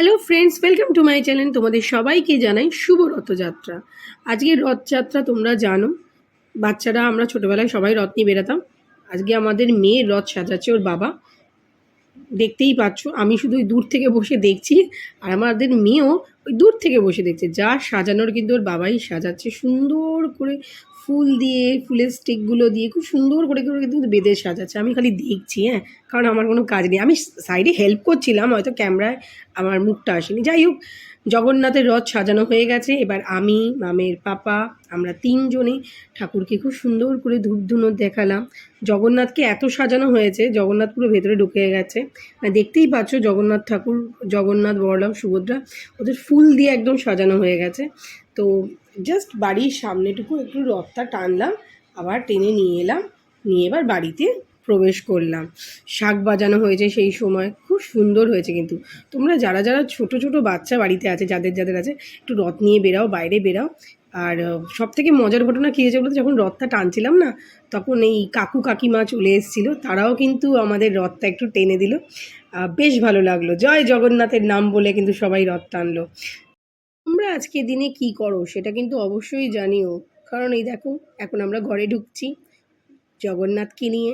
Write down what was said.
Hello friends welcome to my channel তোমাদের সবাইকে জানাই শুভ রথযাত্রা। আজকে রথযাত্রা তোমরা জানো, বাচ্চারা আমরা ছোটোবেলায় সবাই রথ নিয়ে বেরাতাম আজকে আমাদের মেয়ের রথ সাজাচ্ছে ওর বাবা। দেখতেই পাচ্ছ, আমি শুধু ওই দূর থেকে বসে দেখছি আর আমাদের মেয়েও ওই দূর থেকে বসে দেখছে। যা সাজানোর কিন্তু ওর বাবাই সাজাচ্ছে সুন্দর করে ফুল দিয়ে, ফুলের স্টিকগুলো দিয়ে খুব সুন্দর করে করে কিন্তু বেঁধে সাজাচ্ছে। আমি খালি দেখছি হ্যাঁ? কারণ আমার কোনো কাজ নেই। আমি সাইডে হেল্প করছিলাম, হয়তো ক্যামেরায় আমার মুখটা আসেনি। যাই হোক, জগন্নাথের রথ সাজানো হয়ে গেছে। এবার আমি, মামের পাপা, আমরা তিনজনে ঠাকুরকে খুব সুন্দর করে ধূপ ধুনো দেখালাম। জগন্নাথকে এত সাজানো হয়েছে, জগন্নাথ পুরো ভেতরে ঢুকে গেছে। মানে দেখতেই পাচ্ছ জগন্নাথ ঠাকুর, জগন্নাথ বড়লাম, সুভদ্রা, ওদের ফুল দিয়ে একদম সাজানো হয়ে গেছে। তো জাস্ট বাড়ির সামনেটুকু একটু রথটা টানলাম, আবার টেনে নিয়ে এলাম, নিয়ে এবার বাড়িতে প্রবেশ করলাম। শাক বাজানো হয়েছে সেই সময়, খুব সুন্দর হয়েছে কিন্তু। তোমরা যারা যারা ছোট ছোট বাচ্চা বাড়িতে আছে, যাদের যাদের আছে, একটু রথ নিয়ে বেরাও বাইরে বেরাও আর সব থেকে মজার ঘটনা কী হয়েছে বলতে, যখন রথটা টানছিলাম না, তখন এই কাকু কাকিমা চলে এসেছিল, তারাও কিন্তু আমাদের রথটা একটু টেনে দিল। বেশ ভালো লাগল। জয় জগন্নাথের নাম বলে কিন্তু সবাই রথ টানলো। তোমরা আজকে দিনে কি করো সেটা কিন্তু অবশ্যই জানিও। কারণ এই দেখো, এখন আমরা ঘরে ঢুকছি জগন্নাথকে নিয়ে।